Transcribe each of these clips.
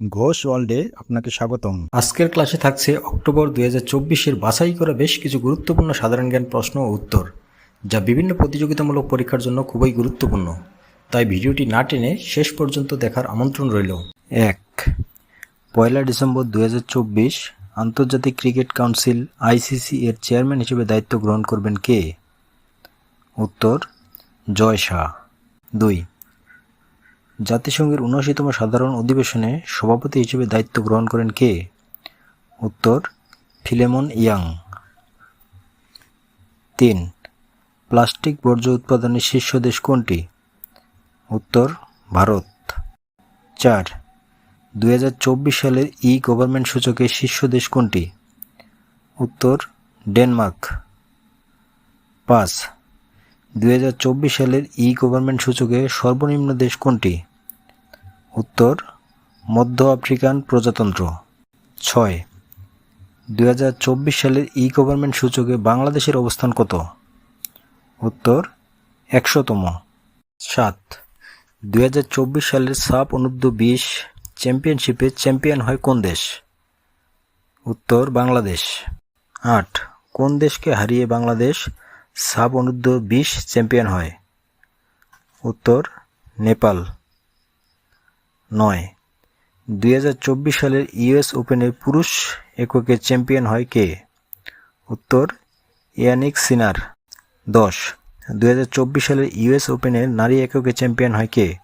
ঘোষ ওয়ার্ল্ডে আপনাকে স্বাগতম। আজকের ক্লাসে থাকছে অক্টোবর দুই হাজার চব্বিশের বাছাই করা বেশ কিছু গুরুত্বপূর্ণ সাধারণ জ্ঞান প্রশ্ন ও উত্তর যা বিভিন্ন প্রতিযোগিতামূলক পরীক্ষার জন্য খুবই গুরুত্বপূর্ণ। তাই ভিডিওটি না টেনে শেষ পর্যন্ত দেখার আমন্ত্রণ রইল। এক পয়লা ডিসেম্বর দুই হাজার চব্বিশ আন্তর্জাতিক ক্রিকেট কাউন্সিল আইসিসি এর চেয়ারম্যান হিসেবে দায়িত্ব গ্রহণ করবেন কে? উত্তর জয় শাহ। দুই জাতিসংঘের উনআশিতম সাধারণ অধিবেশনে সভাপতি হিসেবে দায়িত্ব গ্রহণ করেন কে? উত্তর, ফিলেমন ইয়াং। তিন, প্লাস্টিক বর্জ্য উৎপাদনের শীর্ষ দেশ কোনটি? উত্তর, ভারত। চার, দুই সালের ই গভর্নমেন্ট সূচকের শীর্ষ দেশ কোনটি? উত্তর, ডেনমার্ক। পাঁচ, দুই সালের ই গভর্নমেন্ট সূচকে সর্বনিম্ন দেশ কোনটি? উত্তর, মধ্য আফ্রিকান প্রজাতন্ত্র। ছয়, দুই সালের ই গভর্নমেন্ট সূচকে বাংলাদেশের অবস্থান কত? উত্তর, একশোতম। সাত, দুই সালের সাপ অনূর্ধ্ব বিশ চ্যাম্পিয়নশিপে চ্যাম্পিয়ন হয় কোন দেশ? উত্তর, বাংলাদেশ। আট, কোন দেশকে হারিয়ে বাংলাদেশ সাব অনূর্ধ্ব বিশ চ্যাম্পিয়ন হয়? উত্তর, নেপাল। নয়। দুই সালের ইউএস ওপেনের পুরুষ এককে চ্যাম্পিয়ন হয় কে? উত্তর, ইয়ানিক সিনার। দশ। দুই সালের ইউএস ওপেনের নারী এককে চ্যাম্পিয়ন হয় কে?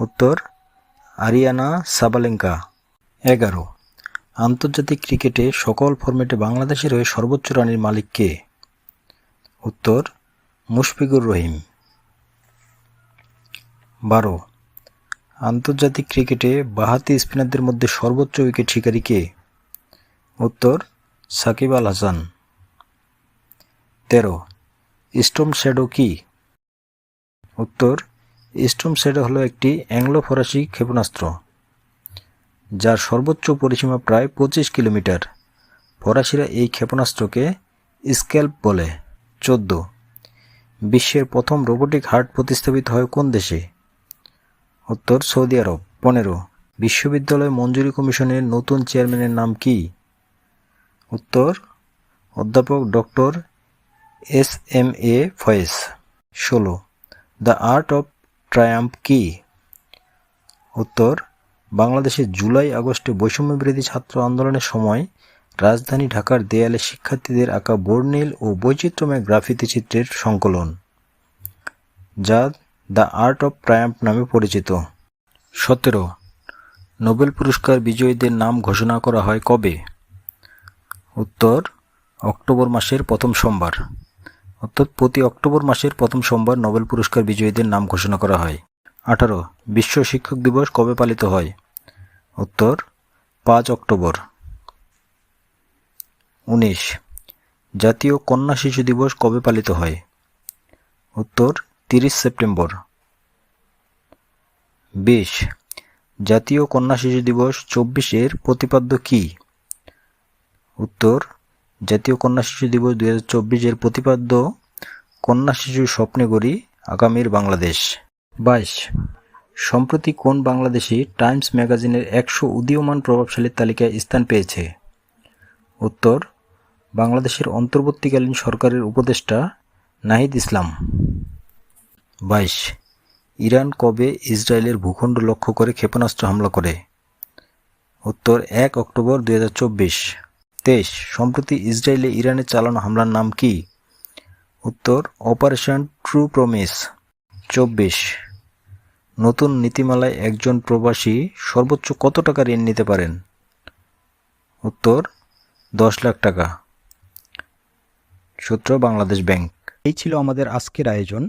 উত্তর, আরিয়ানা সাবালেঙ্কা। এগারো। আন্তর্জাতিক ক্রিকেটে সকল ফর্মেটে বাংলাদেশের হয়ে সর্বোচ্চ রানের মালিক কে? উত্তর, মুশফিকুর রহিম। বারো। আন্তর্জাতিক ক্রিকেটে বাহাতি স্পিনারদের মধ্যে সর্বোচ্চ উইকেট শিকারী কে? উত্তর, সাকিব আল হাসান। তেরো, স্টোম শ্যাডো কি? উত্তর, স্টোম শ্যাডো হলো একটি অ্যাংলো ফরাসি ক্ষেপণাস্ত্র, যার সর্বোচ্চ পরিসীমা প্রায় পঁচিশ কিলোমিটার। ফরাসিরা এই ক্ষেপণাস্ত্রকে স্ক্যাল্প বলে। চোদ্দ, বিশ্বের প্রথম রোবোটিক হার্ট প্রতিস্থাপিত হয় কোন দেশে? উত্তর সৌদি আরব। পনেরো, বিশ্ববিদ্যালয় মঞ্জুরি কমিশনের নতুন চেয়ারম্যানের নাম কি? উত্তর, অধ্যাপক doctor S M A Faiz. ষোলো, দ্য আর্ট অফ ট্রায়াম্প কি? উত্তর, বাংলাদেশে জুলাই আগস্টে বৈষম্যবিরোধী ছাত্র আন্দোলনের সময় রাজধানী ঢাকার দেয়ালে শিক্ষার্থীদের আঁকা বর্ণিল ও বৈচিত্র্যময় গ্রাফিতি চিত্রের সংকলন। যা দ্য আর্ট অফ ট্রায়াম্প নামে পরিচিত। সতেরো, নোবেল পুরস্কার বিজয়ীদের নাম ঘোষণা করা হয় কবে? উত্তর, অক্টোবর মাসের প্রথম সোমবার। অর্থাৎ প্রতি অক্টোবর মাসের প্রথম সোমবার নোবেল পুরস্কার বিজয়ীদের নাম ঘোষণা করা হয়। আঠারো, বিশ্ব শিক্ষক দিবস কবে পালিত হয়? উত্তর, পাঁচ অক্টোবর। উনিশ, জাতীয় কন্যা শিশু দিবস কবে পালিত হয়? উত্তর তিরিশ সেপ্টেম্বর। বিশ, জাতীয় কন্যা শিশু দিবস চব্বিশের প্রতিপাদ্য কি? উত্তর, জাতীয় কন্যা শিশু দিবস দুই হাজার চব্বিশের প্রতিপাদ্য, কন্যা শিশু স্বপ্নে গড়ি আগামীর বাংলাদেশ। বাইশ, সম্প্রতি কোন বাংলাদেশি টাইমস ম্যাগাজিনের একশো উদীয়মান প্রভাবশালীর তালিকায় স্থান পেয়েছে? উত্তর, বাংলাদেশের অন্তর্বর্তীকালীন সরকারের উপদেষ্টা নাহিদ ইসলাম। বাইশ। ইরান কবে ইসরায়েলের ভূখণ্ড লক্ষ্য করে ক্ষেপণাস্ত্র হামলা করে? উত্তর, এক অক্টোবর দুই হাজার চব্বিশ। তেইশ, সম্প্রতি ইসরায়েলে ইরানে চালানো হামলার নাম কি? উত্তর, অপারেশন ট্রু প্রমিস। চব্বিশ, নতুন নীতিমালায় একজন প্রবাসী সর্বোচ্চ কত টাকা ঋণ নিতে পারেন? উত্তর, দশ লাখ টাকা। সূত্র, বাংলাদেশ ব্যাংক। এই ছিল আমাদের আজকের আয়োজন।